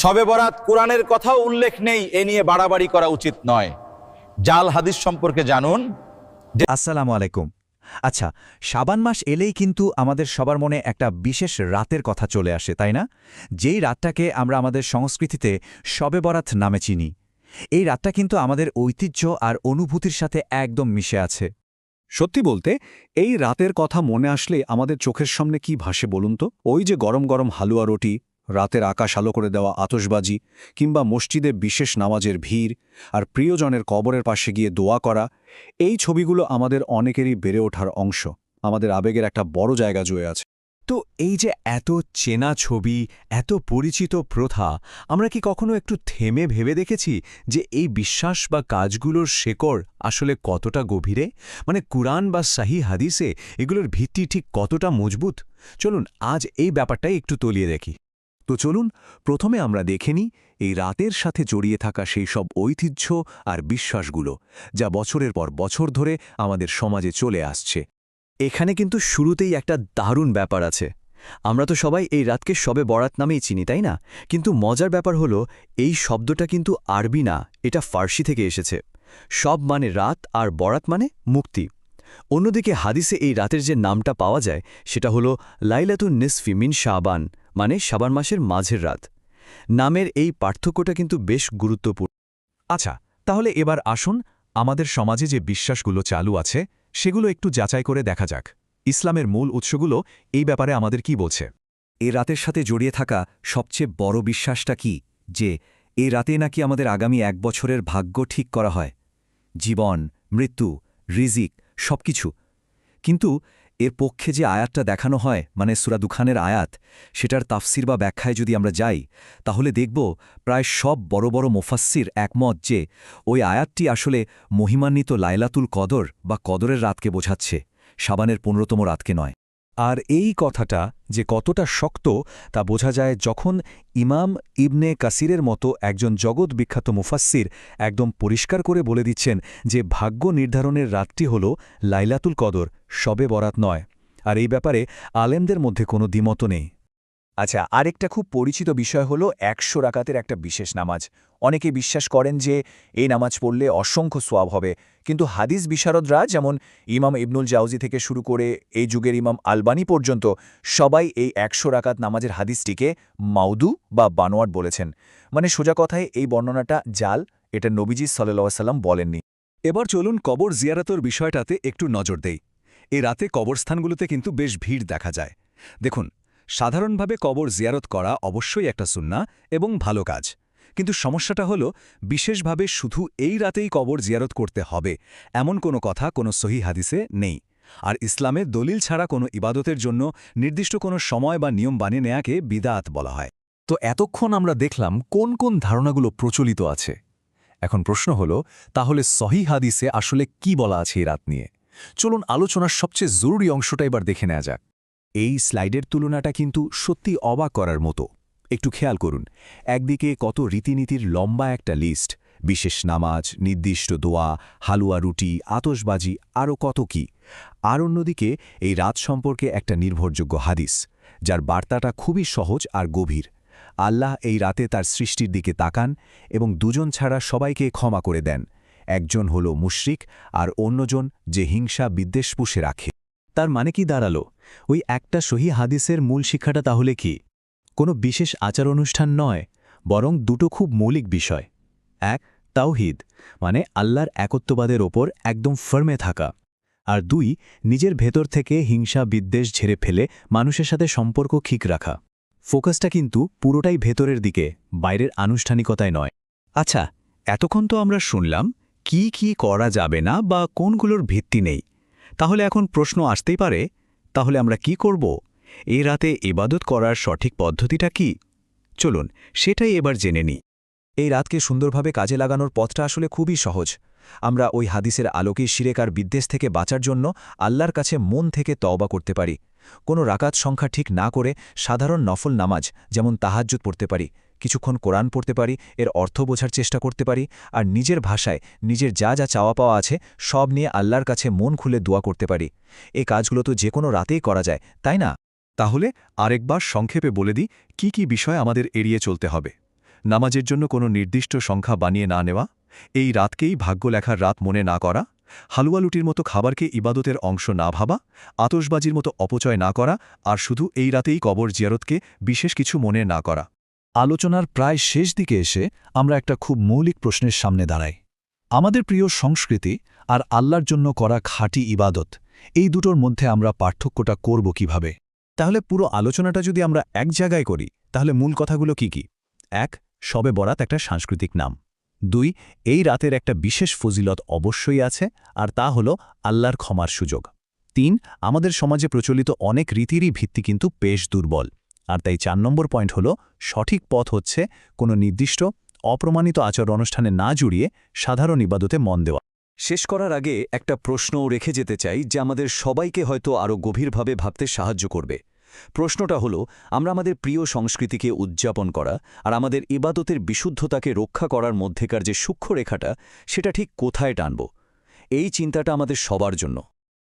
শবে বরাত কোরআনের কথাও উল্লেখ নেই, এ নিয়ে বাড়াবাড়ি করা উচিত নয়। জাল হাদিস সম্পর্কে জানুন। আসসালামু আলাইকুম। আচ্ছা শাবান মাস এলেই কিন্তু আমাদের সবার মনে একটা বিশেষ রাতের কথা চলে আসে, তাই না? যেই রাতটাকে আমরা আমাদের সংস্কৃতিতে শবে বরাত নামে চিনি, এই রাতটা কিন্তু আমাদের ঐতিহ্য আর অনুভূতির সাথে একদম মিশে আছে। সত্যি বলতে, এই রাতের কথা মনে আসলে আমাদের চোখের সামনে কি ভাসে বলুন তো? ওই যে গরম গরম হালুয়া রুটি রাতের আকাশ আলো করে দেওয়া আতসবাজি কিংবা মসজিদে বিশেষ নামাজের ভিড় আর প্রিয়জনের কবরের পাশে গিয়ে দোয়া করা, এই ছবিগুলো আমাদের অনেকেরই বেড়ে ওঠার অংশ। আমাদের আবেগের একটা বড় জায়গা জুয়ে আছে। তো এই যে এত চেনা ছবি, এত পরিচিত প্রথা, আমরা কি কখনো একটু থেমে ভেবে দেখেছি যে এই বিশ্বাস বা কাজগুলোর শেকড় আসলে কতটা গভীরে? মানে কুরআন বা সাহি হাদিসে এগুলোর ভিত্তি ঠিক কতটা মজবুত? চলুন আজ এই ব্যাপারটাই একটু তলিয়ে দেখি। তো চলুন প্রথমে আমরা দেখে নিই এই রাতের সাথে জড়িয়ে থাকা সেই সব ঐতিহ্য আর বিশ্বাসগুলো, যা বছরের পর বছর ধরে আমাদের সমাজে চলে আসছে। এখানে কিন্তু শুরুতেই একটা দারুণ ব্যাপার আছে। আমরা তো সবাই এই রাতকে সবে বরাত নামেই চিনি, তাই না? কিন্তু মজার ব্যাপার হলো, এই শব্দটা কিন্তু আরবি না, এটা ফার্সি থেকে এসেছে। সব মানে রাত আর বরাত মানে মুক্তি। অন্যদিকে হাদিসে এই রাতের যে নামটা পাওয়া যায়, সেটা হলো লাইলাতুন নিসফি মিন শাবান মানে শাবান মাসের মাঝের রাত। নামের এই পার্থক্যটা কিন্তু বেশ গুরুত্বপূর্ণ। আচ্ছা তাহলে এবার আসুন আমাদের সমাজে যে বিশ্বাসগুলো চালু আছে, সেগুলো একটু যাচাই করে দেখা যাক। ইসলামের মূল উৎসগুলো এই ব্যাপারে আমাদের কি বলছে? এ রাতের সাথে জড়িয়ে থাকা সবচেয়ে বড় বিশ্বাসটা কি? যে, এ রাতে নাকি আমাদের আগামী এক বছরের ভাগ্য ঠিক করা হয়। জীবন, মৃত্যু, রিজিক, সবকিছু। কিন্তু এর পক্ষে যে আয়াতটা দেখানো হয় মানে সুরাদুখানের আয়াত, সেটার তাফসির বা ব্যাখ্যায় যদি আমরা যাই, তাহলে দেখব প্রায় সব বড় বড় মোফাস্সির একমত যে ওই আয়াতটি আসলে মহিমান্বিত লাইলাতুল কদর বা কদরের রাতকে বোঝাচ্ছে সাবানের পনেরোতম রাতকে নয়। আর এই কথাটা যে কতটা শক্ত, তা বোঝা যায় যখন ইমাম ইবনে কাসিরের মতো একজন জগৎ বিখ্যাত মুফাসির একদম পরিষ্কার করে বলে দিচ্ছেন যে ভাগ্য নির্ধারণের রাতটি হল লাইলাতুল কদর, সবে বরাত নয়। আর এই ব্যাপারে আলেমদের মধ্যে কোনো দ্বিমত নেই। আচ্ছা আরেকটা খুব পরিচিত বিষয় হলো একশো রাকাতের একটা বিশেষ নামাজ। অনেকে বিশ্বাস করেন যে এই নামাজ পড়লে অসংখ্য সোয়াব হবে। কিন্তু হাদিস বিশারদরা যেমন ইমাম ইবনুল জাউজি থেকে শুরু করে এই যুগের ইমাম আলবানি পর্যন্ত, সবাই এই একশো রাকাত নামাজের হাদিসটিকে মাউদু বা বানোয়াট বলেছেন। মানে সোজা কথায় এই বর্ণনাটা জাল, এটা নবীজি সাল্লাহ সাল্লাম বলেননি। এবার চলুন কবর জিয়ারতর বিষয়টাতে একটু নজর দেই। এ রাতে কবরস্থানগুলোতে কিন্তু বেশ ভিড় দেখা যায়। দেখুন সাধারণভাবে কবর জিয়ারত করা অবশ্যই একটা সুন্না এবং ভালো কাজ। কিন্তু সমস্যাটা হল, বিশেষভাবে শুধু এই রাতেই কবর জিয়ারত করতে হবে, এমন কোনো কথা কোনো সহি হাদিসে নেই। আর ইসলামে দলিল ছাড়া কোনো ইবাদতের জন্য নির্দিষ্ট কোনো সময় বা নিয়ম বানিয়ে নেয়াকে বিদাত বলা হয়। তো এতক্ষণ আমরা দেখলাম কোন কোন ধারণাগুলো প্রচলিত আছে। এখন প্রশ্ন হল, তাহলে সহি হাদিসে আসলে কি বলা আছে এই রাত নিয়ে? চলুন আলোচনার সবচেয়ে জরুরি অংশটা এবার দেখে নেওয়া যাক। এই স্লাইডের তুলনাটা কিন্তু সত্যি অবাক করার মতো। একটু খেয়াল করুন, একদিকে কত রীতিনীতির লম্বা একটা লিস্ট, বিশেষ নামাজ, নির্দিষ্ট দোয়া, হালুয়া রুটি আতসবাজি আরও কত কি। আর অন্যদিকে এই রাত সম্পর্কে একটা নির্ভরযোগ্য হাদিস, যার বার্তাটা খুবই সহজ আর গভীর। আল্লাহ এই রাতে তার সৃষ্টির দিকে তাকান এবং দুজন ছাড়া সবাইকে ক্ষমা করে দেন। একজন হল মুশরিক আর অন্যজন যে হিংসা বিদ্বেষ পুষে রাখে। তার মানে কি দাঁড়াল? ওই একটা সহি হাদিসের মূল শিক্ষাটা তাহলে কি? কোনো বিশেষ আচার অনুষ্ঠান নয়, বরং দুটো খুব মৌলিক বিষয়। এক, তাওহিদ মানে আল্লাহর একত্ববাদের ওপর একদম ফার্মে থাকা। আর দুই, নিজের ভেতর থেকে হিংসা, বিদ্বেষ ঝেড়ে ফেলে মানুষের সাথে সম্পর্ক ঠিক রাখা। ফোকাসটা কিন্তু পুরোটাই ভেতরের দিকে, বাইরের আনুষ্ঠানিকতায় নয়। আচ্ছা এতক্ষণ তো আমরা শুনলাম, কি কি করা যাবে না বা কোনগুলোর ভিত্তি নেই? তাহলে এখন প্রশ্ন আসতেই পারে তাহলে আমরা কি করব? এই রাতে ইবাদত করার সঠিক পদ্ধতিটা কি? চলুন, সেটাই এবার জেনে নিই। এই রাতকে সুন্দরভাবে কাজে লাগানোর পথটা আসলে খুবই সহজ। আমরা ওই হাদিসের আলোকে শিরেকার বিদ্বেষ থেকে বাঁচার জন্য আল্লাহর কাছে মন থেকে তওবা করতে পারি। কোনো রাকাত সংখ্যা ঠিক না করে সাধারণ নফল নামাজ, যেমন তাহাজ্জুদ পড়তে পারি কিছুক্ষণ কোরআন পড়তে পারি, এর অর্থ বোঝার চেষ্টা করতে পারি, আর নিজের ভাষায় নিজের যা যা চাওয়া পাওয়া আছে সব নিয়ে আল্লাহর কাছে মন খুলে দোয়া করতে পারি। এই কাজগুলো তো যে কোনো রাতেই করা যায়, তাই না? তাহলে আরেকবার সংক্ষেপে বলে দিই, কি কি বিষয় আমাদের এড়িয়ে চলতে হবে? নামাজের জন্য কোনো নির্দিষ্ট সংখ্যা বানিয়ে না নেওয়া, এই রাতকেই ভাগ্য লেখার রাত মনে না করা হালুয়ালুটির মতো খাবারকে ইবাদতের অংশ না ভাবা আতসবাজির মতো অপচয় না করা, আর শুধু এই রাতেই কবর জিয়ারতকে বিশেষ কিছু মনে না করা। আলোচনার প্রায় শেষ দিকে এসে আমরা একটা খুব মৌলিক প্রশ্নের সামনে দাঁড়াই। আমাদের প্রিয় সংস্কৃতি আর আল্লাহর জন্য করা খাঁটি ইবাদত, এই দুটোর মধ্যে আমরা পার্থক্যটা করব কীভাবে? তাহলে পুরো আলোচনাটা যদি আমরা এক জায়গায় করি, তাহলে মূল কথাগুলো কি কি? এক শবে বরাত একটা সাংস্কৃতিক নাম। দুই, এই রাতের একটা বিশেষ ফজিলত অবশ্যই আছে, আর তা হল আল্লাহর ক্ষমার সুযোগ। তিন, আমাদের সমাজে প্রচলিত অনেক রীতিরই ভিত্তি কিন্তু বেশ দুর্বল। আর তাই চার নম্বর পয়েন্ট হল, সঠিক পথ হচ্ছে কোনো নির্দিষ্ট, অপ্রমাণিত আচার অনুষ্ঠানে না জুড়িয়ে সাধারণ ইবাদতে মন দেওয়া। শেষ করার আগে একটা প্রশ্নও রেখে যেতে চাই, যে আমাদের সবাইকে হয়তো আরও গভীরভাবে ভাবতে সাহায্য করবে। প্রশ্নটা হলো, আমরা আমাদের প্রিয় সংস্কৃতিকে উদযাপন করা আর আমাদের ইবাদতের বিশুদ্ধতাকে রক্ষা করার মধ্যেকার যে সূক্ষ্ম রেখাটা সেটা ঠিক কোথায় টানব? এই চিন্তাটা আমাদের সবার জন্য।